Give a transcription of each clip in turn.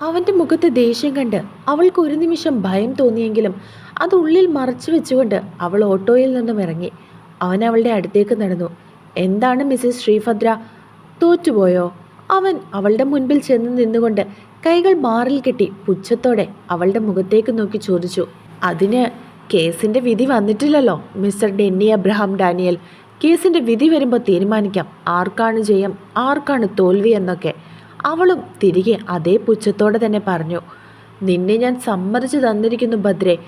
അവന്റെ മുഖത്ത് ദേഷ്യം കണ്ട് അവൾക്ക് ഒരു നിമിഷം ഭയം തോന്നിയെങ്കിലും അത് ഉള്ളിൽ മറച്ചു വെച്ചുകൊണ്ട് അവൾ ഓട്ടോയിൽ നിന്നും ഇറങ്ങി. അവൻ അവളുടെ അടുത്തേക്ക് നടന്നു. എന്താണ് മിസ്സസ് ശ്രീഭദ്ര? തോറ്റുപോയോ? അവൻ അവളുടെ മുൻപിൽ ചെന്ന് നിന്നുകൊണ്ട് കൈകൾ മാറിൽ കെട്ടി പുച്ഛത്തോടെ അവളുടെ മുഖത്തേക്ക് നോക്കി ചോദിച്ചു. അതിന് കേസിന്റെ വിധി വന്നിട്ടില്ലല്ലോ മിസ്റ്റർ ഡെന്നി അബ്രഹാം ഡാനിയൽ. കേസിന്റെ വിധി വരുമ്പോൾ തീരുമാനിക്കാം. ആർക്കാണ് ജയം? ആർക്കാണ് തോൽവി എന്നൊക്കെ. അവളും തിരികെ അതേ പുച്ഛത്തോടെ തന്നെ പറഞ്ഞു നിന്നെ ഞാൻ സമ്മതിച്ചു തന്നിരിക്കുന്നു ഭദ്രെ.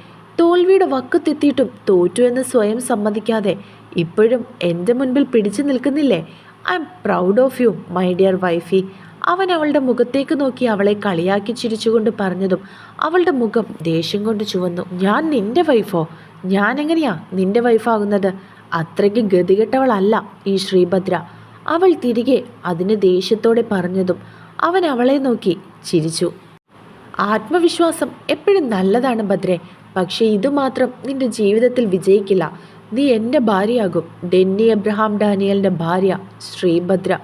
തോൽവിയുടെ വക്കത്തെത്തിയിട്ടും തോറ്റു എന്ന് സ്വയം സമ്മതിക്കാതെ ഇപ്പോഴും എന്റെ മുൻപിൽ പിടിച്ചു നിൽക്കുന്നില്ലേ? I am proud of you my dear wifey അവൻ അവളുടെ മുഖത്തേക്ക് നോക്കി അവളെ കളിയാക്കി ചിരിച്ചുകൊണ്ട് പറഞ്ഞതും അവളുടെ മുഖം ദേഷ്യം കൊണ്ട് ചുവന്നു. ഞാൻ നിന്റെ വൈഫോ ഞാൻ എങ്ങനെയാ നിന്റെ വൈഫാകുന്നത് അത്രയ്ക്ക് ഗതികെട്ടവളല്ല ഈ ശ്രീഭദ്ര. അവൾ തിരികെ അതിന് ദേഷ്യത്തോടെ പറഞ്ഞതും അവൻ അവളെ നോക്കി ചിരിച്ചു. ആത്മവിശ്വാസം എപ്പോഴും നല്ലതാണ് ഭദ്രെ. പക്ഷേ ഇതുമാത്രം നിന്റെ ജീവിതത്തിൽ വിജയിക്കില്ല. നീ എന്റെ ഭാര്യയാകും. ഡെന്നി എബ്രഹാം ഡാനിയലിന്റെ ഭാര്യ ശ്രീഭദ്ര.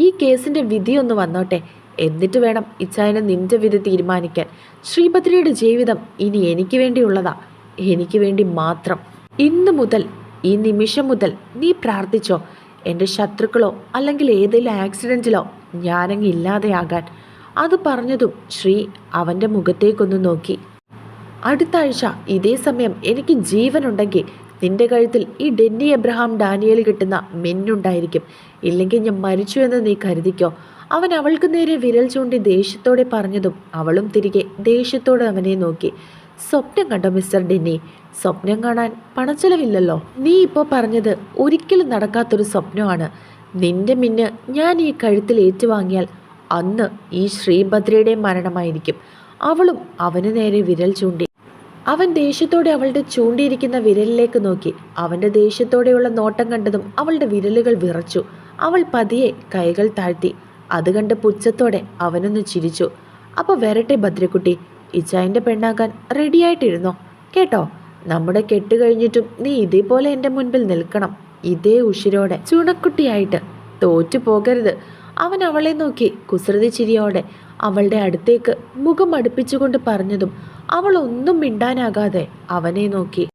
ഈ കേസിന്റെ വിധിയൊന്ന് വന്നോട്ടെ. എന്നിട്ട് വേണം ഇച്ചായനെ നിന്റെ വിധി തീരുമാനിക്കാൻ. ശ്രീഭദ്രയുടെ ജീവിതം ഇനി എനിക്ക് വേണ്ടിയുള്ളതാ. എനിക്ക് വേണ്ടി മാത്രം. ഇന്ന് മുതൽ ഈ നിമിഷം മുതൽ നീ പ്രാർത്ഥിച്ചോ. എന്റെ ശത്രുക്കളോ അല്ലെങ്കിൽ ഏതെങ്കിലും ആക്സിഡന്റിലോ ഞാനങ്ങ് ഇല്ലാതെയാകാൻ. അത് പറഞ്ഞതും ശ്രീ അവന്റെ മുഖത്തേക്കൊന്ന് നോക്കി. അടുത്ത ആഴ്ച ഇതേ സമയം എനിക്ക് ജീവനുണ്ടെങ്കിൽ നിന്റെ കഴുത്തിൽ ഈ ഡെന്നി എബ്രഹാം ഡാനിയൽ കിട്ടുന്ന മെന്നുണ്ടായിരിക്കും. ഇല്ലെങ്കിൽ ഞാൻ മരിച്ചു എന്ന് നീ കരുതിക്കോ? അവൻ അവൾക്ക് നേരെ വിരൽ ചൂണ്ടി ദേഷ്യത്തോടെ പറഞ്ഞതും അവളും തിരികെ ദേഷ്യത്തോടെ അവനെ നോക്കി. സ്വപ്നം കണ്ടോ മിസ്റ്റർ ഡെന്നി? സ്വപ്നം കാണാൻ പണച്ചെലവില്ലല്ലോ. നീ ഇപ്പോൾ പറഞ്ഞത് ഒരിക്കലും നടക്കാത്തൊരു സ്വപ്നമാണ്. നിന്റെ മിന്ന് ഞാൻ ഈ കഴുത്തിൽ ഏറ്റുവാങ്ങിയാൽ അന്ന് ഈ ശ്രീഭദ്രയുടെ മരണമായിരിക്കും. അവളും അവന് നേരെ വിരൽ ചൂണ്ടി. അവൻ ദേഷ്യത്തോടെ അവളുടെ ചൂണ്ടിയിരിക്കുന്ന വിരലിലേക്ക് നോക്കി. അവന്റെ ദേഷ്യത്തോടെയുള്ള നോട്ടം കണ്ടതും അവളുടെ വിരലുകൾ വിറച്ചു. അവൾ പതിയെ കൈകൾ താഴ്ത്തി. അത് കണ്ട് പുച്ഛത്തോടെ അവനൊന്ന് ചിരിച്ചു. അപ്പോൾ വരട്ടെ ഭദ്രക്കുട്ടി ഇച്ചായന്റെ പെണ്ണാകാൻ റെഡിയായിട്ടിരുന്നോ കേട്ടോ നമ്മുടെ കെട്ട് കഴിഞ്ഞിട്ടും നീ ഇതേപോലെ എന്റെ മുൻപിൽ നിൽക്കണം. ഇതേ ഉഷിരോടെ ചുണക്കുട്ടിയായിട്ട് തോറ്റു പോകരുത്. അവൻ അവളെ നോക്കി കുസൃതി ചിരിയോടെ അവളുടെ അടുത്തേക്ക് മുഖം അടുപ്പിച്ചുകൊണ്ട് പറഞ്ഞതും അവൾ ഒന്നും മിണ്ടാനാകാതെ അവനെ നോക്കി.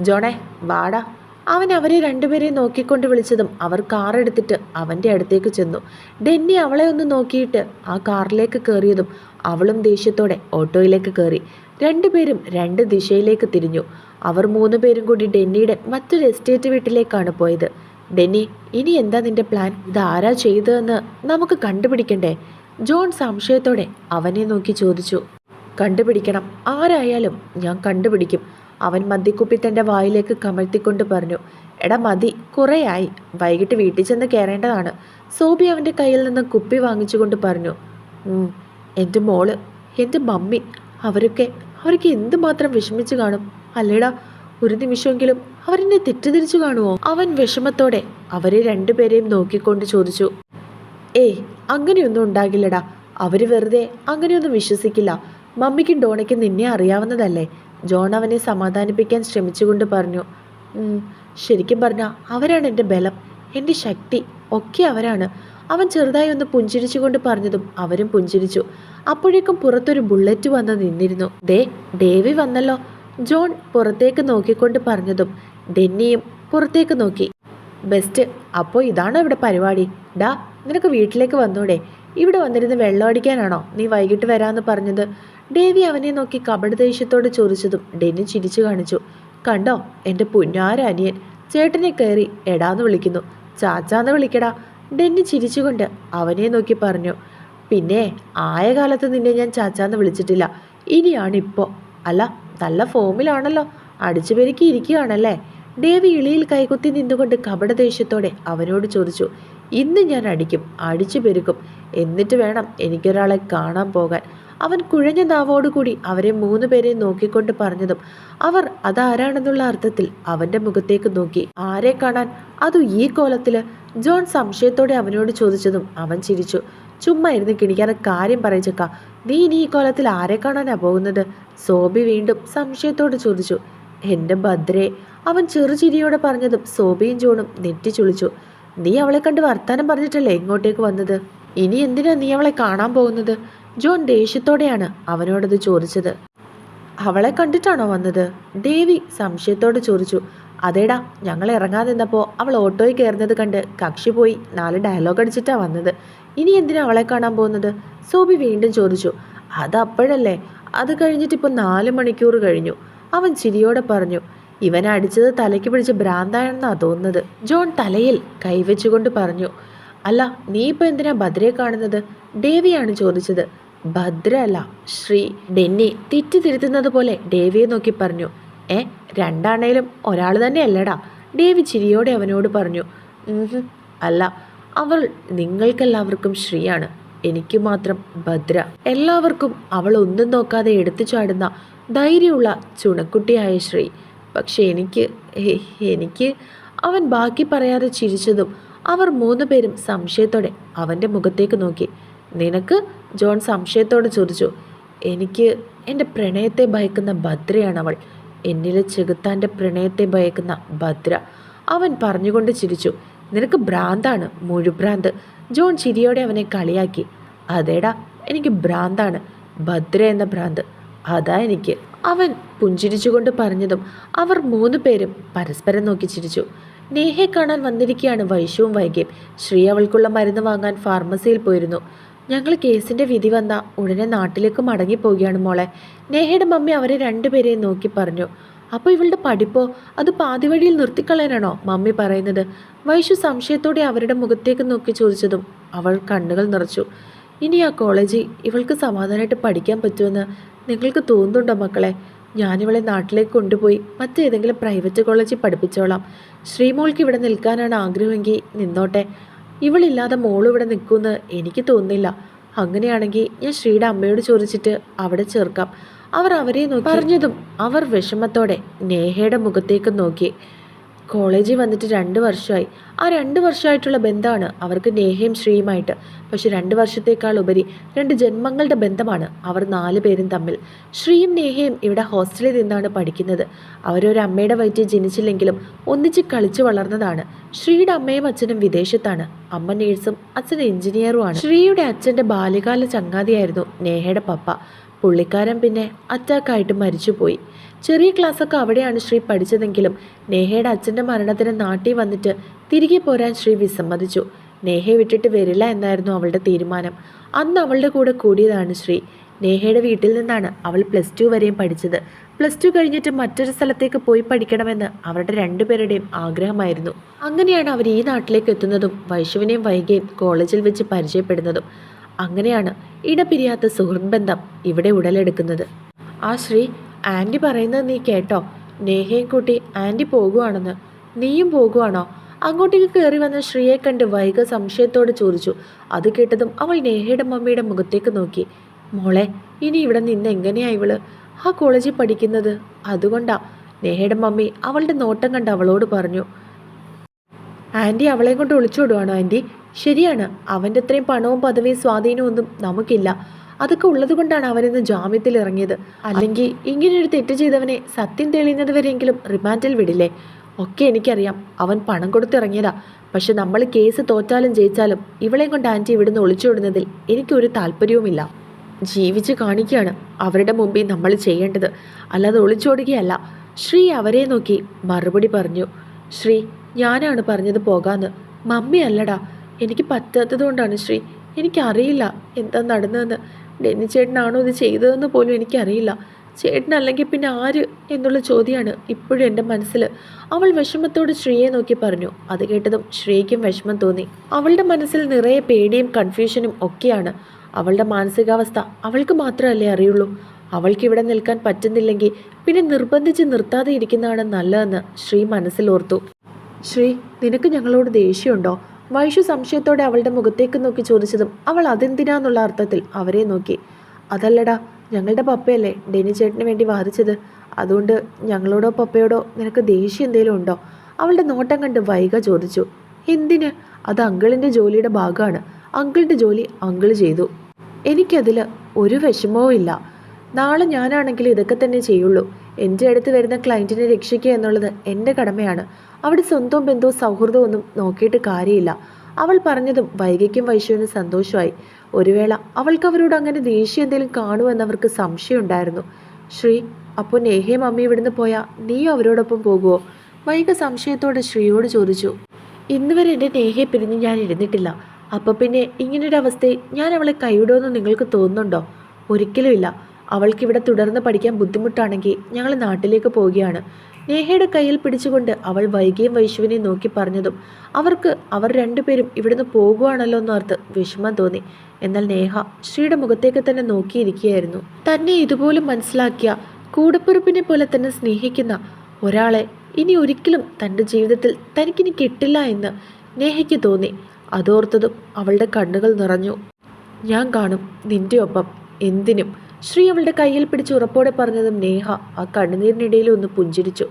ജോണേ വാടാ. അവൻ അവരെ രണ്ടുപേരെ നോക്കിക്കൊണ്ട് വിളിച്ചതും അവർ കാർ എടുത്തിട്ട് അവന്റെ അടുത്തേക്ക് ചെന്നു. ഡെന്നി അവളെ ഒന്ന് നോക്കിയിട്ട് ആ കാറിലേക്ക് കയറിയതും അവളും ദേഷ്യത്തോടെ ഓട്ടോയിലേക്ക് കയറി. രണ്ടുപേരും രണ്ട് ദിശയിലേക്ക് തിരിഞ്ഞു. അവർ മൂന്ന് പേരും കൂടി ഡെന്നിയുടെ മറ്റൊരു എസ്റ്റേറ്റ് വീട്ടിലേക്കാണ് പോയത്. ഡെന്നി ഇനി എന്താ നിന്റെ പ്ലാൻ? ഇത് ആരാ ചെയ്തതെന്ന് നമുക്ക് കണ്ടുപിടിക്കണ്ടേ? ജോൺ സംശയത്തോടെ അവനെ നോക്കി ചോദിച്ചു. കണ്ടുപിടിക്കണം. ആരായാലും ഞാൻ കണ്ടുപിടിക്കും. അവൻ മദ്യക്കുപ്പി തന്റെ വായിലേക്ക് കമഴ്ത്തിക്കൊണ്ട് പറഞ്ഞു എടാ മതി കുറേയായി. വൈകിട്ട് വീട്ടിൽ ചെന്ന് കയറേണ്ടതാണ് സോബി അവന്റെ കയ്യിൽ നിന്ന് കുപ്പി വാങ്ങിച്ചുകൊണ്ട് പറഞ്ഞു എന്റെ മോൾ എന്റെ മമ്മി അവരൊക്കെ അവരൊക്കെ എന്തുമാത്രം വിഷമിച്ചു കാണും? അല്ലേടാ ഒരു നിമിഷമെങ്കിലും അവരെന്നെ തെറ്റിദ്ധരിച്ചു കാണുമോ അവൻ വിഷമത്തോടെ അവരെ രണ്ടുപേരെയും നോക്കിക്കൊണ്ട് ചോദിച്ചു ഏയ് അങ്ങനെയൊന്നും ഉണ്ടാകില്ലടാ. അവർ വെറുതെ അങ്ങനെയൊന്നും വിശ്വസിക്കില്ല. മമ്മിക്കും ഡോണയ്ക്കും നിന്നെ അറിയാവുന്നതല്ലേ. ജോൺ അവനെ സമാധാനിപ്പിക്കാൻ ശ്രമിച്ചുകൊണ്ട് പറഞ്ഞു ശരിക്കും പറഞ്ഞാൽ അവരാണ് എന്റെ ബലം എന്റെ ശക്തി ഒക്കെ അവരാണ്. അവൻ ചെറുതായി ഒന്ന് പുഞ്ചിരിച്ചുകൊണ്ട് പറഞ്ഞതും അവരും പുഞ്ചിരിച്ചു. അപ്പോഴേക്കും പുറത്തൊരു ബുള്ളറ്റ് വന്ന് നിന്നിരുന്നു. ദേ ഡേവി വന്നല്ലോ. ജോൺ പുറത്തേക്ക് നോക്കിക്കൊണ്ട് പറഞ്ഞതും ഡെന്നിയും പുറത്തേക്ക് നോക്കി. ബെസ്റ്റ് അപ്പോൾ ഇതാണോ ഇവിടെ പരിപാടി? ഡാ നിനക്ക് വീട്ടിലേക്ക് വന്നൂടെ. ഇവിടെ വന്നിരുന്ന് വെള്ളം അടിക്കാനാണോ? നീ വൈകിട്ട് വരാമെന്ന് പറഞ്ഞത്. ഡേവി അവനെ നോക്കി കപട ദേഷ്യത്തോട് ചോദിച്ചതും ഡെന്നി ചിരിച്ചു കാണിച്ചു. കണ്ടോ എന്റെ പുന്നാര അനിയൻ ചേട്ടനെ കയറി എടാന്ന് വിളിക്കുന്നു. ചാച്ചാന്ന് വിളിക്കടാ. ഡെന്നി ചിരിച്ചുകൊണ്ട് അവനെ നോക്കി പറഞ്ഞു. പിന്നെ ആയ കാലത്ത് നിന്നെ ഞാൻ ചാച്ചാന്ന് വിളിച്ചിട്ടില്ല. ഇനിയാണ് അല്ല നല്ല ഫോമിലാണല്ലോ. അടിച്ചു പെരുക്കി ഇരിക്കുകയാണല്ലേ? ദേവി ഇളിയിൽ കൈകുത്തി നിന്നുകൊണ്ട് കപടദേഷ്യത്തോടെ അവനോട് ചോദിച്ചു. ഇന്ന് ഞാൻ അടിക്കും അടിച്ചു പെരുക്കും. എന്നിട്ട് വേണം എനിക്കൊരാളെ കാണാൻ പോകാൻ. അവൻ കുഴഞ്ഞ നാവോടുകൂടി അവരെ മൂന്ന് പേരെ നോക്കിക്കൊണ്ട് പറഞ്ഞതും അവർ അതാരാണെന്നുള്ള അർത്ഥത്തിൽ അവന്റെ മുഖത്തേക്ക് നോക്കി. ആരെ കാണാൻ? അതു ഈ കോലത്തിൽ? ജോൺ സംശയത്തോടെ അവനോട് ചോദിച്ചതും അവൻ ചിരിച്ചു. ചുമ്മാ ഇരുന്ന് കിണിക്കാതെ കാര്യം പറയിച്ചക്ക. നീ ഇനി ഈ കോലത്തിൽ ആരെ കാണാനാ പോകുന്നത്? സോബി വീണ്ടും സംശയത്തോട് ചോദിച്ചു. എന്റെ ഭദ്രേ അവൻ ചെറുചിരിയോടെ പറഞ്ഞതും സോബിയും ജോണും നെറ്റിച്ചുളിച്ചു നീ അവളെ കണ്ട് വർത്താനം പറഞ്ഞിട്ടല്ലേ ഇങ്ങോട്ടേക്ക് വന്നത്? ഇനി എന്തിനാ നീ അവളെ കാണാൻ പോകുന്നത്? ജോൺ ദേഷ്യത്തോടെയാണ് അവനോടത് ചോദിച്ചത്. അവളെ കണ്ടിട്ടാണോ വന്നത്? ദേവി സംശയത്തോട് ചോദിച്ചു. അതേടാ ഞങ്ങൾ ഇറങ്ങാൻ നിന്നപ്പോൾ അവൾ ഓട്ടോയിൽ കയറുന്നത് കണ്ട് കക്ഷി പോയി നാല് ഡയലോഗ് അടിച്ചിട്ടാ വന്നത്. ഇനി എന്തിനാ അവളെ കാണാൻ പോകുന്നത്? സോബി വീണ്ടും ചോദിച്ചു. അത് അപ്പോഴല്ലേ? അത് കഴിഞ്ഞിട്ട് ഇപ്പോൾ നാല് മണിക്കൂർ കഴിഞ്ഞു. അവൻ ചിരിയോടെ പറഞ്ഞു. ഇവൻ അടിച്ചത് തലയ്ക്ക് പിടിച്ച ഭ്രാന്തായെന്നാണ് തോന്നുന്നത്. ജോൺ തലയിൽ കൈവച്ചുകൊണ്ട് പറഞ്ഞു. അല്ല നീ ഇപ്പോൾ എന്തിനാ ബദ്രയെ കാണുന്നത്? ദേവിയാണ് ചോദിച്ചത്. ഭദ്ര അല്ല ശ്രീ ഡെന്നി തെറ്റിതിരുത്തുന്നത് പോലെ ഡേവിയെ നോക്കി പറഞ്ഞു. ഏ രണ്ടാണേലും ഒരാൾ തന്നെയല്ലടാ ഡേവി ചിരിയോടെ അവനോട് പറഞ്ഞു. അല്ല അവൾ നിങ്ങൾക്കെല്ലാവർക്കും ശ്രീയാണ്. എനിക്ക് മാത്രം ഭദ്ര. എല്ലാവർക്കും അവൾ ഒന്നും നോക്കാതെ എടുത്തു ചാടുന്ന ധൈര്യമുള്ള ചുണക്കുട്ടിയായ ശ്രീ. പക്ഷെ എനിക്ക് എനിക്ക് അവൻ ബാക്കി പറയാതെ ചിരിച്ചതും അവർ മൂന്ന് പേരും സംശയത്തോടെ അവന്റെ മുഖത്തേക്ക് നോക്കി. നിനക്ക് ജോൺ സംശയത്തോടെ ചോദിച്ചു എനിക്ക് എന്റെ പ്രണയത്തെ ഭയക്കുന്ന ഭദ്രയാണ് അവൾ. എന്നിലെ ചെകുത്താന്റെ പ്രണയത്തെ ഭയക്കുന്ന ഭദ്ര. അവൻ പറഞ്ഞുകൊണ്ട് ചിരിച്ചു നിനക്ക് ഭ്രാന്താണ് മുഴുഭ്രാന്ത്. ജോൺ ചിരിയോടെ അവനെ കളിയാക്കി അതേടാ എനിക്ക് ഭ്രാന്താണ് ഭദ്ര എന്ന ഭ്രാന്ത്. അതാ എനിക്ക്. അവൻ പുഞ്ചിരിച്ചുകൊണ്ട് പറഞ്ഞതും അവർ മൂന്ന് പേരും പരസ്പരം നോക്കി ചിരിച്ചു. നേഹയെ കാണാൻ വന്നിരിക്കുകയാണ് വൈശുവും വൈകിയും. ശ്രീ അവൾക്കുള്ള മരുന്ന് വാങ്ങാൻ ഫാർമസിയിൽ പോയിരുന്നു. ഞങ്ങൾ കേസിന്റെ വിധി വന്ന ഉടനെ നാട്ടിലേക്ക് മടങ്ങിപ്പോവുകയാണ് മോളെ. നേഹയുടെ മമ്മി അവരെ രണ്ടുപേരെയും നോക്കി പറഞ്ഞു. അപ്പോൾ ഇവളുടെ പഠിപ്പോ? അത് പാതിവഴിയിൽ നിർത്തിക്കളയാനാണോ? മമ്മി പറയുന്നത്. വൈശു സംശയത്തോടെ അവരുടെ മുഖത്തേക്ക് നോക്കി ചോദിച്ചതും അവൾ കണ്ണുകൾ നിറച്ചു. ഇനി ആ കോളേജിൽ ഇവൾക്ക് സമാധാനമായിട്ട് പഠിക്കാൻ പറ്റുമെന്ന് നിങ്ങൾക്ക് തോന്നുന്നുണ്ടോ മക്കളെ? ഞാനിവളെ നാട്ടിലേക്ക് കൊണ്ടുപോയി മറ്റേതെങ്കിലും പ്രൈവറ്റ് കോളേജിൽ പഠിപ്പിച്ചോളാം. ശ്രീമോൾക്ക് ഇവിടെ നിൽക്കാനാണ് ആഗ്രഹമെങ്കിൽ നിന്നോട്ടെ. ഇവളില്ലാതെ മോളിവിടെ നിൽക്കുമെന്ന് എനിക്ക് തോന്നുന്നില്ല. അങ്ങനെയാണെങ്കിൽ ഞാൻ ശ്രീയുടെ അമ്മയോട് ചോദിച്ചിട്ട് അവിടെ ചേർക്കാം. അവർ അവരെ നോക്കി. പറഞ്ഞതും അവർ വിഷമത്തോടെ നേഹയുടെ മുഖത്തേക്ക് നോക്കി. കോളേജിൽ വന്നിട്ട് രണ്ട് വർഷമായി. ആ രണ്ട് വർഷമായിട്ടുള്ള ബന്ധമാണ് അവർക്ക് നേഹയും ശ്രീയുമായിട്ട്. പക്ഷെ രണ്ട് വർഷത്തേക്കാൾ ഉപരി രണ്ട് ജന്മങ്ങളുടെ ബന്ധമാണ് അവർ നാല് പേരും തമ്മിൽ. ശ്രീയും നേഹയും ഇവിടെ ഹോസ്റ്റലിൽ നിന്നാണ് പഠിക്കുന്നത്. അവരൊരു അമ്മയുടെ വയറ്റിൽ ജനിച്ചില്ലെങ്കിലും ഒന്നിച്ച് കളിച്ചു വളർന്നതാണ്. ശ്രീയുടെ അമ്മയും അച്ഛനും വിദേശത്താണ്. അമ്മ നേഴ്സും അച്ഛൻ എഞ്ചിനീയറുമാണ് ശ്രീയുടെ അച്ഛന്റെ ബാല്യകാല ചങ്ങാതിയായിരുന്നു നേഹയുടെ പപ്പ. പുള്ളിക്കാരൻ പിന്നെ അറ്റാക്കായിട്ട് മരിച്ചുപോയി. ചെറിയ ക്ലാസ്സൊക്കെ അവിടെയാണ് ശ്രീ പഠിച്ചതെങ്കിലും നേഹയുടെ അച്ഛന്റെ മരണത്തിന് നാട്ടിൽ വന്നിട്ട് തിരികെ പോരാൻ ശ്രീ വിസമ്മതിച്ചു. നേഹയെ വിട്ടിട്ട് വരില്ല എന്നായിരുന്നു അവളുടെ തീരുമാനം. അന്ന് അവളുടെ കൂടെ കൂടിയതാണ് ശ്രീ. നേഹയുടെ വീട്ടിൽ നിന്നാണ് അവൾ പ്ലസ് ടു വരെയും പഠിച്ചത്. പ്ലസ് ടു കഴിഞ്ഞിട്ട് മറ്റൊരു സ്ഥലത്തേക്ക് പോയി പഠിക്കണമെന്ന് അവരുടെ രണ്ടുപേരുടെയും ആഗ്രഹമായിരുന്നു. അങ്ങനെയാണ് അവർ ഈ നാട്ടിലേക്ക് എത്തുന്നതും വൈഷുവിനെയും വൈകിയും കോളേജിൽ വെച്ച് പരിചയപ്പെടുന്നതും. അങ്ങനെയാണ് ഇടപിരിയാത്ത സുഹൃത്ത് ബന്ധം ഇവിടെ ഉടലെടുക്കുന്നത്. ആ ശ്രീ ആന്റി പറയുന്നത് നീ കേട്ടോ? നേഹയും കൂട്ടി ആന്റി പോകുവാണെന്ന്. നീയും പോകുവാണോ? അങ്ങോട്ടേക്ക് കയറി വന്ന ശ്രീയെ കണ്ട് വൈക സംശയത്തോടെ ചോദിച്ചു. അത് കേട്ടതും അവൾ നേഹയുടെ മമ്മിയുടെ മുഖത്തേക്ക് നോക്കി. മോളെ ഇനി ഇവിടെ നിന്ന് എങ്ങനെയാ ഇവൾ? ആ കോളേജിൽ പഠിക്കുന്നത്? അതുകൊണ്ടാ. നേഹയുടെ മമ്മി അവളുടെ നോട്ടം കണ്ട് അവളോട് പറഞ്ഞു. ആന്റി അവളെ കൊണ്ട് ഒളിച്ചോടുവാണോ ആന്റി ശരിയാണ് അവന്റെ അത്രയും പണവും പദവിയും സ്വാധീനവും ഒന്നും നമുക്കില്ല. അതൊക്കെ ഉള്ളത് കൊണ്ടാണ് അവനിന്ന് ജാമ്യത്തിൽ ഇറങ്ങിയത്. അല്ലെങ്കിൽ ഇങ്ങനെയൊരു തെറ്റ് ചെയ്തവനെ സത്യം തെളിയുന്നത് വരെയെങ്കിലും റിമാൻഡിൽ വിടില്ലേ? ഒക്കെ എനിക്കറിയാം അവൻ പണം കൊടുത്തിറങ്ങിയതാ പക്ഷെ നമ്മൾ കേസ് തോറ്റാലും ജയിച്ചാലും ഇവളെയും കൊണ്ട് ആന്റി ഇവിടുന്ന് ഒളിച്ചോടുന്നതിൽ എനിക്കൊരു താല്പര്യവുമില്ല. ജീവിച്ച് കാണിക്കുകയാണ് അവരുടെ മുമ്പിൽ നമ്മൾ ചെയ്യേണ്ടത്. അല്ലാതെ ഒളിച്ചോടുകയല്ല ശ്രീ അവരെ നോക്കി മറുപടി പറഞ്ഞു ശ്രീ ഞാനാണ് പറഞ്ഞത് പോകാന്ന്. മമ്മി അല്ലടാ എനിക്ക് പറ്റാത്തത് കൊണ്ടാണ് ശ്രീ. എനിക്കറിയില്ല എന്താ നടന്നതെന്ന്. ഡെന്നി ചേട്ടനാണോ ഇത് ചെയ്തതെന്ന് പോലും എനിക്കറിയില്ല. ചേട്ടനല്ലെങ്കിൽ പിന്നെ ആര് എന്നുള്ള ചോദ്യമാണ് ഇപ്പോഴും എന്റെ മനസ്സിൽ. അവൾ വിഷമത്തോട് ശ്രീയെ നോക്കി പറഞ്ഞു. അത് കേട്ടതും ശ്രീക്കും വിഷമം തോന്നി. അവളുടെ മനസ്സിൽ നിറയെ പേടിയും കൺഫ്യൂഷനും ഒക്കെയാണ്. അവളുടെ മാനസികാവസ്ഥ അവൾക്ക് മാത്രമല്ലേ അറിയുള്ളൂ. അവൾക്ക് ഇവിടെ നിൽക്കാൻ പറ്റുന്നില്ലെങ്കിൽ പിന്നെ നിർബന്ധിച്ച് നിർത്താതെ ഇരിക്കുന്നതാണ് നല്ലതെന്ന് ശ്രീ മനസ്സിലോർത്തു ശ്രീ നിനക്ക് ഞങ്ങളോട് ദേഷ്യമുണ്ടോ? വൈഷു സംശയത്തോടെ അവളുടെ മുഖത്തേക്ക് നോക്കി ചോദിച്ചതും അവൾ അതെന്തിനാന്നുള്ള അർത്ഥത്തിൽ അവരെ നോക്കി. അതല്ലടാ ഞങ്ങളുടെ പപ്പയല്ലേ ഡെനി ചേട്ടന് വേണ്ടി വാദിച്ചത്. അതുകൊണ്ട് ഞങ്ങളോടോ പപ്പയോടോ നിനക്ക് ദേഷ്യം എന്തെങ്കിലും ഉണ്ടോ? അവളുടെ നോട്ടം കണ്ട് വൈക ചോദിച്ചു. എന്തിന്? അത് അങ്കിളിന്റെ ജോലിയുടെ ഭാഗമാണ്. അങ്കിളിന്റെ ജോലി അങ്കിൾ ചെയ്തു. എനിക്കതിൽ ഒരു വിഷമവും ഇല്ല നാളെ ഞാനാണെങ്കിൽ ഇതൊക്കെ തന്നെ ചെയ്യുള്ളൂ. എന്റെ അടുത്ത് വരുന്ന ക്ലയന്റിനെ രക്ഷിക്കുക എന്നുള്ളത് എന്റെ കടമയാണ്. അവിടെ സ്വന്തവും ബന്ധവും സൗഹൃദവും ഒന്നും നോക്കിയിട്ട് കാര്യമില്ല. അവൾ പറഞ്ഞതും വൈകിക്കും വൈശുവിന് സന്തോഷമായി. ഒരു വേള അവൾക്ക് അവരോട് അങ്ങനെ ദേഷ്യം എന്തെങ്കിലും കാണുമെന്ന് അവർക്ക് സംശയമുണ്ടായിരുന്നു. ശ്രീ അപ്പോൾ നേഹയും അമ്മ ഇവിടുന്ന് പോയാൽ നീയും അവരോടൊപ്പം പോകുമോ വൈക സംശയത്തോടെ ശ്രീയോട് ചോദിച്ചു. ഇന്ന് വരെ എന്റെ നേഹയെ പിരിഞ്ഞ് ഞാൻ ഇരുന്നിട്ടില്ല. അപ്പോൾ പിന്നെ ഇങ്ങനൊരു അവസ്ഥയിൽ ഞാൻ അവളെ കൈവിടുമെന്ന് നിങ്ങൾക്ക് തോന്നുന്നുണ്ടോ? ഒരിക്കലുമില്ല. അവൾക്കിവിടെ തുടർന്ന് പഠിക്കാൻ ബുദ്ധിമുട്ടാണെങ്കിൽ ഞങ്ങൾ നാട്ടിലേക്ക് പോവുകയാണ്. നേഹയുടെ കയ്യിൽ പിടിച്ചുകൊണ്ട് അവൾ വൈകിയും വൈശുവിനെ നോക്കി പറഞ്ഞതും അവർക്ക് അവർ രണ്ടുപേരും ഇവിടുന്ന് പോകുവാണല്ലോ എന്നോർത്ത് വിഷമം തോന്നി. എന്നാൽ നേഹ ശ്രീയുടെ മുഖത്തേക്ക് തന്നെ നോക്കിയിരിക്കുകയായിരുന്നു. തന്നെ ഇതുപോലും മനസ്സിലാക്കിയ കൂടപ്പുറപ്പിനെ പോലെ തന്നെ സ്നേഹിക്കുന്ന ഒരാളെ ഇനി ഒരിക്കലും തന്റെ ജീവിതത്തിൽ തനിക്കിനി കിട്ടില്ല എന്ന് നേഹയ്ക്ക് തോന്നി. അതോർത്തതും അവളുടെ കണ്ണുകൾ നിറഞ്ഞു. ഞാൻ കാണും നിന്റെ ഒപ്പം. എന്തിനും ശ്രീ അവളുടെ കയ്യിൽ പിടിച്ച് ഉറപ്പോടെ പറഞ്ഞതും നേഹ ആ കണ്ണുനീരിനിടയിൽ ഒന്ന് പുഞ്ചിരിച്ചു.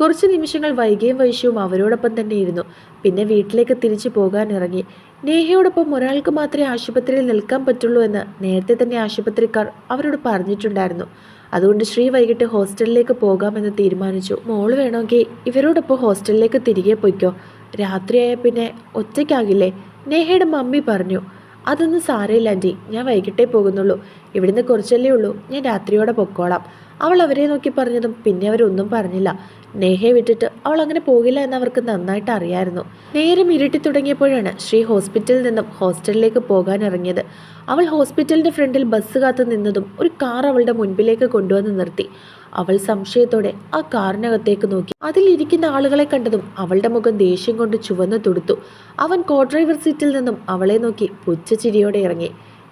കുറച്ച് നിമിഷങ്ങൾ വൈകിയും വൈശ്യവും അവരോടൊപ്പം തന്നെ ഇരുന്നു. പിന്നെ വീട്ടിലേക്ക് തിരിച്ചു പോകാൻ ഇറങ്ങി. നേഹയോടൊപ്പം ഒരാൾക്ക് മാത്രമേ ആശുപത്രിയിൽ നിൽക്കാൻ പറ്റുള്ളൂ എന്ന് നേരത്തെ തന്നെ ആശുപത്രിക്കാർ അവരോട് പറഞ്ഞിട്ടുണ്ടായിരുന്നു. അതുകൊണ്ട് ശ്രീ വൈകിട്ട് ഹോസ്റ്റലിലേക്ക് പോകാമെന്ന് തീരുമാനിച്ചു. മോൾ വേണമെങ്കിൽ ഇവരോടൊപ്പം ഹോസ്റ്റലിലേക്ക് തിരികെ പോയിക്കോ. രാത്രിയായ പിന്നെ ഒറ്റയ്ക്കാകില്ലേ? നേഹയുടെ മമ്മി പറഞ്ഞു. അതൊന്നും സാരയില്ല ആന്റി. ഞാൻ വൈകിട്ടേ പോകുന്നുള്ളൂ. ഇവിടുന്ന് കുറച്ചല്ലേ ഉള്ളൂ. ഞാൻ രാത്രിയോടെ പൊക്കോളാം. അവൾ അവരെ നോക്കി പറഞ്ഞതും പിന്നെ അവരൊന്നും പറഞ്ഞില്ല. നേഹയെ വിട്ടിട്ട് അവൾ അങ്ങനെ പോകില്ല എന്ന് അവർക്ക് നന്നായിട്ട് അറിയായിരുന്നു. നേരം ഇരുട്ടി തുടങ്ങിയപ്പോഴാണ് ശ്രീ ഹോസ്പിറ്റലിൽ നിന്നും ഹോസ്റ്റലിലേക്ക് പോകാൻ ഇറങ്ങിയത്. അവൾ ഹോസ്പിറ്റലിന്റെ ഫ്രണ്ടിൽ ബസ് കാത്തു നിന്നതും ഒരു കാർ അവളുടെ മുൻപിലേക്ക് കൊണ്ടുവന്ന് നിർത്തി. അവൾ സംശയത്തോടെ ആ കാറിനകത്തേക്ക് നോക്കി. അതിലിരിക്കുന്ന ആളുകളെ കണ്ടതും അവളുടെ മുഖം ദേഷ്യം കൊണ്ട് ചുവന്നു തുടുത്തു. അവൻ കോ ഡ്രൈവർ സീറ്റിൽ നിന്നും അവളെ നോക്കി പുച്ഛച്ചിരിയോടെ ഇറങ്ങി.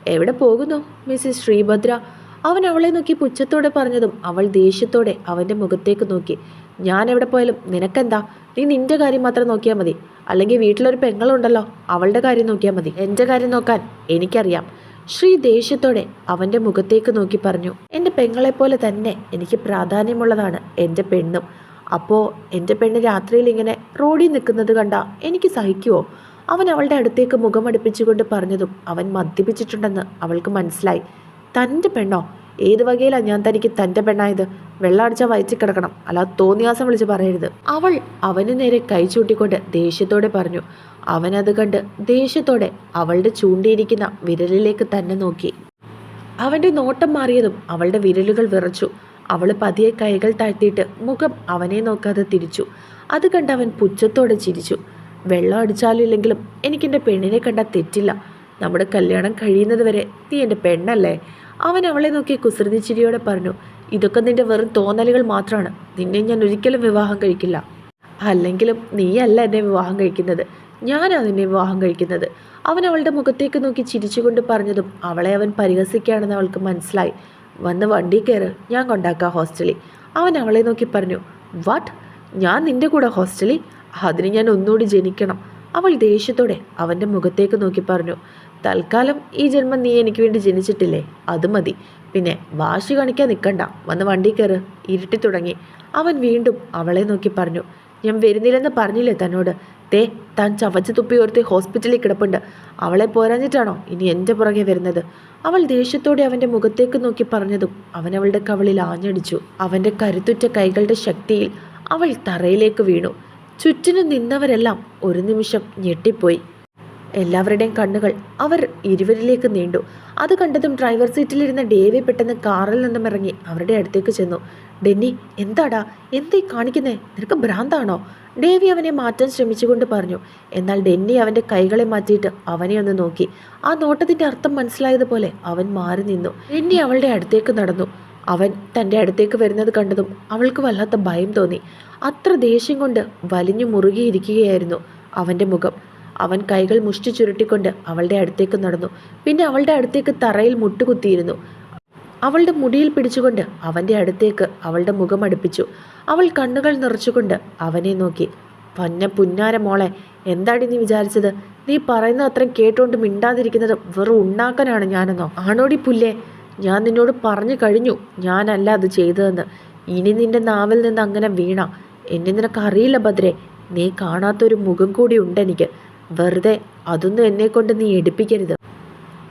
എവിടെ പോകുന്നു മിസ്സിസ് ശ്രീഭദ്ര? അവൻ അവളെ നോക്കി പുച്ഛത്തോടെ പറഞ്ഞതും അവൾ ദേഷ്യത്തോടെ അവന്റെ മുഖത്തേക്ക് നോക്കി. ഞാൻ എവിടെ പോയാലും നിനക്കെന്താ? നീ നിന്റെ കാര്യം മാത്രം നോക്കിയാൽ മതി. അല്ലെങ്കിൽ വീട്ടിലൊരു പെങ്ങളുണ്ടല്ലോ അവളുടെ കാര്യം നോക്കിയാൽ മതി. എന്റെ കാര്യം നോക്കാൻ എനിക്കറിയാം. ശ്രീ ദേഷ്യത്തോടെ അവന്റെ മുഖത്തേക്ക് നോക്കി പറഞ്ഞു എന്റെ പെങ്ങളെപ്പോലെ തന്നെ എനിക്ക് പ്രാധാന്യമുള്ളതാണ് എന്റെ പെണ്ണും. അപ്പോൾ എന്റെ പെണ്ണ് രാത്രിയിൽ ഇങ്ങനെ റോഡിൽ നിൽക്കുന്നത് കണ്ട എനിക്ക് സഹിക്കുമോ അവൻ അവളുടെ അടുത്തേക്ക് മുഖമടുപ്പിച്ചുകൊണ്ട് പറഞ്ഞതും അവൻ മദ്യപിച്ചിട്ടുണ്ടെന്ന് അവൾക്ക് മനസ്സിലായി. തന്റെ പെണ്ണോ? ഏത് വകയിലാണ് ഞാൻ തനിക്ക് തന്റെ പെണ്ണായത്? വെള്ളമടിച്ച വയച്ചു കിടക്കണം. അല്ലാതെ തോന്നിയാസം വിളിച്ച് പറയരുത്. അവൾ അവന് നേരെ കൈ ചൂട്ടിക്കൊണ്ട് ദേഷ്യത്തോടെ പറഞ്ഞു അവനത് കണ്ട് ദേഷ്യത്തോടെ അവളുടെ ചൂണ്ടിയിരിക്കുന്ന വിരലിലേക്ക് തന്നെ നോക്കി. അവന്റെ നോട്ടം മാറിയതും അവളുടെ വിരലുകൾ വിറച്ചു. അവൾ പതിയെ കൈകൾ താഴ്ത്തിയിട്ട് മുഖം അവനെ നോക്കാതെ തിരിച്ചു. അത് കണ്ട് അവൻ പുച്ഛത്തോടെ ചിരിച്ചു. വെള്ളം അടിച്ചാലില്ലെങ്കിലും എനിക്കെന്റെ പെണ്ണിനെ കണ്ടാൽ തെറ്റില്ല. നമ്മുടെ കല്യാണം കഴിയുന്നത് വരെ നീ എന്റെ പെണ്ണല്ലേ? അവൻ അവളെ നോക്കി കുസൃതി ചിരിയോടെ പറഞ്ഞു ഇതൊക്കെ നിന്റെ വെറും തോന്നലുകൾ മാത്രമാണ് നിന്നെ ഞാൻ ഒരിക്കലും വിവാഹം കഴിക്കില്ല. അല്ലെങ്കിലും നീയല്ല എന്നെ വിവാഹം കഴിക്കുന്നത്. ഞാനാണ് വിവാഹം കഴിക്കുന്നത്. അവൻ അവളുടെ മുഖത്തേക്ക് നോക്കി ചിരിച്ചുകൊണ്ട് പറഞ്ഞതും അവളെ അവൻ പരിഹസിക്കുകയാണെന്ന് അവൾക്ക് മനസ്സിലായി. വന്ന് വണ്ടി കയറ് ഞാൻ കൊണ്ടാക്കാം ഹോസ്റ്റലിൽ. അവൻ അവളെ നോക്കി പറഞ്ഞു വാട്ട്? ഞാൻ നിന്റെ കൂടെ ഹോസ്റ്റലിൽ? അതിന് ഞാൻ ഒന്നുകൂടി ജനിക്കണം. അവൾ ദേഷ്യത്തോടെ അവന്റെ മുഖത്തേക്ക് നോക്കി പറഞ്ഞു തൽക്കാലം ഈ ജന്മം നീ എനിക്ക് വേണ്ടി ജനിച്ചിട്ടില്ലേ? അത് മതി. പിന്നെ വാശി കാണിക്കാൻ നിൽക്കണ്ട വന്ന് വണ്ടി കയറ് ഇരുട്ടി തുടങ്ങി. അവൻ വീണ്ടും അവളെ നോക്കി പറഞ്ഞു ഞാൻ വരുന്നില്ലെന്ന് പറഞ്ഞില്ലേ തന്നോട്? തേ താൻ ചവച്ച് തുപ്പി ഓർത്തി ഹോസ്പിറ്റലിൽ കിടപ്പുണ്ട്. അവളെ പോരാഞ്ഞിട്ടാണോ ഇനി എന്റെ പുറകെ വരുന്നത്? അവൾ ദേഷ്യത്തോടെ അവന്റെ മുഖത്തേക്ക് നോക്കി പറഞ്ഞതും അവൻ അവളുടെ കവളിൽ ആഞ്ഞടിച്ചു. അവന്റെ കരുത്തുറ്റ കൈകളുടെ ശക്തിയിൽ അവൾ തറയിലേക്ക് വീണു. ചുറ്റിനും നിന്നവരെല്ലാം ഒരു നിമിഷം ഞെട്ടിപ്പോയി. എല്ലാവരുടെയും കണ്ണുകൾ അവർ ഇരുവരിലേക്ക് നീണ്ടു. അത് കണ്ടതും ഡ്രൈവർ സീറ്റിലിരുന്ന ഡേവി പെട്ടെന്ന് കാറിൽ നിന്നും ഇറങ്ങി അവരുടെ അടുത്തേക്ക് ചെന്നു. ഡെന്നി എന്താടാ? എന്തീ കാണിക്കുന്നേ? നിനക്ക് ഭ്രാന്താണോ? ഡേവി അവനെ മാറ്റാൻ ശ്രമിച്ചുകൊണ്ട് പറഞ്ഞു. എന്നാൽ ഡെന്നി അവന്റെ കൈകളെ മാറ്റിയിട്ട് അവനെ ഒന്ന് നോക്കി. ആ നോട്ടത്തിന്റെ അർത്ഥം മനസ്സിലായതുപോലെ അവൻ മാറി നിന്നു. ഡെന്നി അവളുടെ അടുത്തേക്ക് നടന്നു. അവൻ തന്റെ അടുത്തേക്ക് വരുന്നത് കണ്ടതും അവൾക്ക് വല്ലാത്ത ഭയം തോന്നി. അത്ര ദേഷ്യം കൊണ്ട് വലിഞ്ഞു മുറുകിയിരിക്കുകയായിരുന്നു അവന്റെ മുഖം. അവൻ കൈകൾ മുഷ്ടി ചുരുട്ടിക്കൊണ്ട് അവളുടെ അടുത്തേക്ക് നടന്നു. പിന്നെ അവളുടെ അടുത്തേക്ക് തറയിൽ മുട്ടുകുത്തിയിരുന്നു. അവളുടെ മുടിയിൽ പിടിച്ചുകൊണ്ട് അവന്റെ അടുത്തേക്ക് അവളുടെ മുഖം അടുപ്പിച്ചു. അവൾ കണ്ണുകൾ നിറച്ചുകൊണ്ട് അവനെ നോക്കി. പൊന്ന പുന്നാര മോളെ എന്താടി നീ വിചാരിച്ചത്? നീ പറയുന്ന അത്രയും കേട്ടുകൊണ്ട് മിണ്ടാതിരിക്കുന്നത് വെറും ഉണ്ടാക്കാനാണ് ഞാനെന്നോ? ആണോടി പുല്ലേ ഞാൻ നിന്നോട് പറഞ്ഞു കഴിഞ്ഞു. ഞാനല്ല അത് ചെയ്തതെന്ന്. ഇനി നിന്റെ നാവിൽ നിന്ന് അങ്ങനെ വീണ. എന്നെ നിനക്ക് അറിയില്ല ഭദ്രെ. നീ കാണാത്തൊരു മുഖം കൂടി ഉണ്ട് എനിക്ക് വെറുതെ അതൊന്നും എന്നെ കൊണ്ട് നീ എടുപ്പിക്കരുത്.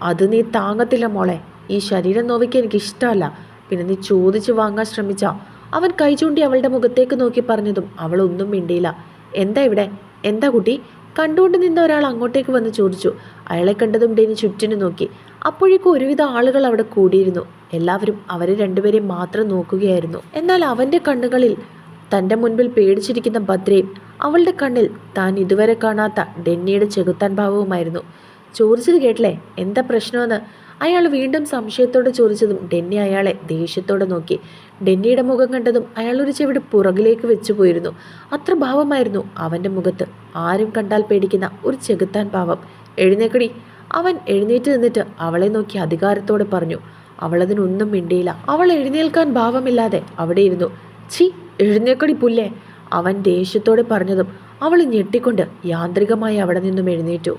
അത് നീ താങ്ങത്തില്ല മോളെ. ഈ ശരീരം നോവിക്ക് എനിക്ക് ഇഷ്ടമല്ല പിന്നെ നീ ചോദിച്ചു വാങ്ങാൻ ശ്രമിച്ച. അവൻ കൈ ചൂണ്ടി അവളുടെ മുഖത്തേക്ക് നോക്കി പറഞ്ഞതും അവൾ ഒന്നും മിണ്ടിയില്ല. എന്താ ഇവിടെ? എന്താ കുട്ടി? കണ്ടുകൊണ്ട് നിന്ന ഒരാൾ അങ്ങോട്ടേക്ക് വന്ന് ചോദിച്ചു. അയാളെ കണ്ടതും ഡേനി ചുറ്റിനു നോക്കി. അപ്പോഴേക്കും ഒരുവിധ ആളുകൾ അവിടെ കൂടിയിരുന്നു. എല്ലാവരും അവരെ രണ്ടുപേരെയും മാത്രം നോക്കുകയായിരുന്നു. എന്നാൽ അവന്റെ കണ്ണുകളിൽ തന്റെ മുൻപിൽ പേടിച്ചിരിക്കുന്ന ഭദ്രയും അവളുടെ കണ്ണിൽ താൻ ഇതുവരെ കാണാത്ത ഡെന്നിയുടെ ചെകുത്താൻ ഭാവവുമായിരുന്നു. ചോദിച്ചത് കേട്ടില്ലേ? എന്താ പ്രശ്നമെന്ന്? അയാൾ വീണ്ടും സംശയത്തോടെ ചോദിച്ചതും ഡെന്നി അയാളെ ദേഷ്യത്തോടെ നോക്കി. ഡെന്നിയുടെ മുഖം കണ്ടതും അയാൾ ഒരു ചെവിട് പുറകിലേക്ക് വെച്ചു പോയിരുന്നു. അത്ര ഭാവമായിരുന്നു അവന്റെ മുഖത്ത്. ആരും കണ്ടാൽ പേടിക്കുന്ന ഒരു ചെകുത്താൻ ഭാവം എഴുന്നേക്കടി. അവൻ എഴുന്നേറ്റ് നിന്നിട്ട് അവളെ നോക്കി അധികാരത്തോടെ പറഞ്ഞു. അവളതിനൊന്നും മിണ്ടിയില്ല. അവൾ എഴുന്നേൽക്കാൻ ഭാവമില്ലാതെ അവിടെ ഇരുന്നു. ഛി എഴുന്നേക്കടി പുല്ലേ. അവൻ ദേഷ്യത്തോടെ പറഞ്ഞതും അവൾ ഞെട്ടിക്കൊണ്ട് യാന്ത്രികമായി അവിടെ നിന്നും എഴുന്നേറ്റു.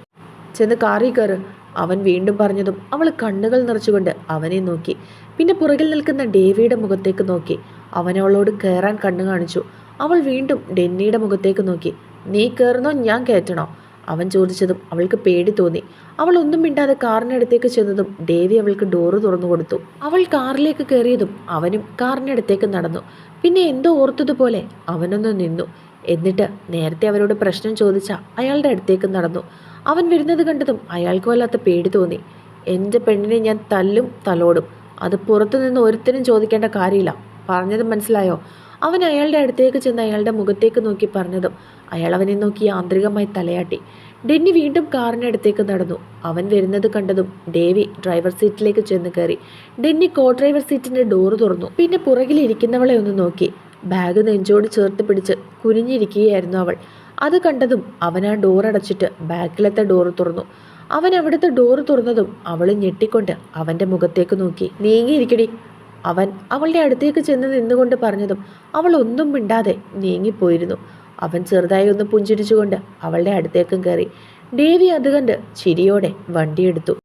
ചെന്ന് കാറി കയറ്. അവൻ വീണ്ടും പറഞ്ഞതും അവൾ കണ്ണുകൾ നിറച്ചുകൊണ്ട് അവനെ നോക്കി. പിന്നെ പുറകിൽ നിൽക്കുന്ന ഡേവിയുടെ മുഖത്തേക്ക് നോക്കി. അവൻ അവളോട് കയറാൻ കണ്ണു കാണിച്ചു. അവൾ വീണ്ടും ഡെന്നിയുടെ മുഖത്തേക്ക് നോക്കി. നീ കയറുന്നോ ഞാൻ കയറ്റണോ? അവൻ ചോദിച്ചതും അവൾക്ക് പേടി തോന്നി. അവൾ ഒന്നും മിണ്ടാതെ കാറിനടുത്തേക്ക് ചെന്നതും ഡേവി അവൾക്ക് ഡോറ് തുറന്നു കൊടുത്തു. അവൾ കാറിലേക്ക് കയറിയതും അവനും കാറിനടുത്തേക്ക് നടന്നു. പിന്നെ എന്തോ ഓർത്തതുപോലെ അവനൊന്ന് നിന്നു. എന്നിട്ട് നേരത്തെ അവരോട് പ്രശ്നം ചോദിച്ച അയാളുടെ അടുത്തേക്ക് നടന്നു. അവൻ വരുന്നത് കണ്ടതും അയാൾക്ക് വല്ലാത്ത പേടി തോന്നി. എന്റെ പെണ്ണിനെ ഞാൻ തല്ലും തലോടും. അത് പുറത്തു നിന്ന് ഒരുത്തരും ചോദിക്കേണ്ട കാര്യമില്ല. പറഞ്ഞത് മനസ്സിലായോ? അവൻ അയാളുടെ അടുത്തേക്ക് ചെന്ന് അയാളുടെ മുഖത്തേക്ക് നോക്കി പറഞ്ഞതും അയാൾ അവനെ നോക്കി ആന്തരികമായി തലയാട്ടി. ഡെന്നി വീണ്ടും കാറിനടുത്തേക്ക് നടന്നു. അവൻ വരുന്നത് കണ്ടതും ഡേവി ഡ്രൈവർ സീറ്റിലേക്ക് ചെന്ന് കയറി. ഡെന്നി കോ ഡ്രൈവർ സീറ്റിന്റെ ഡോറ് തുറന്നു. പിന്നെ പുറകിലിരിക്കുന്നവളെ ഒന്ന് നോക്കി. ബാഗ് നെഞ്ചോട് ചേർത്ത് പിടിച്ച് കുനിഞ്ഞിരിക്കുകയായിരുന്നു അവൾ. അത് കണ്ടതും അവൻ ആ ഡോർ അടച്ചിട്ട് ബാക്കിലത്തെ ഡോറ് തുറന്നു. അവൻ അവിടുത്തെ ഡോറ് തുറന്നതും അവൾ ഞെട്ടിക്കൊണ്ട് അവന്റെ മുഖത്തേക്ക് നോക്കി. നീങ്ങിയിരിക്കടി. അവൻ അവളുടെ അടുത്തേക്ക് ചെന്ന് നിന്നുകൊണ്ട് പറഞ്ഞതും അവൾ ഒന്നും മിണ്ടാതെ നീങ്ങിപ്പോയിരുന്നു. അവൻ ചെറുതായി ഒന്ന് പുഞ്ചിരിച്ചുകൊണ്ട് അവളുടെ അടുത്തേക്കും കയറി. ദേവി അത് കണ്ട് ചിരിയോടെ വണ്ടിയെടുത്തു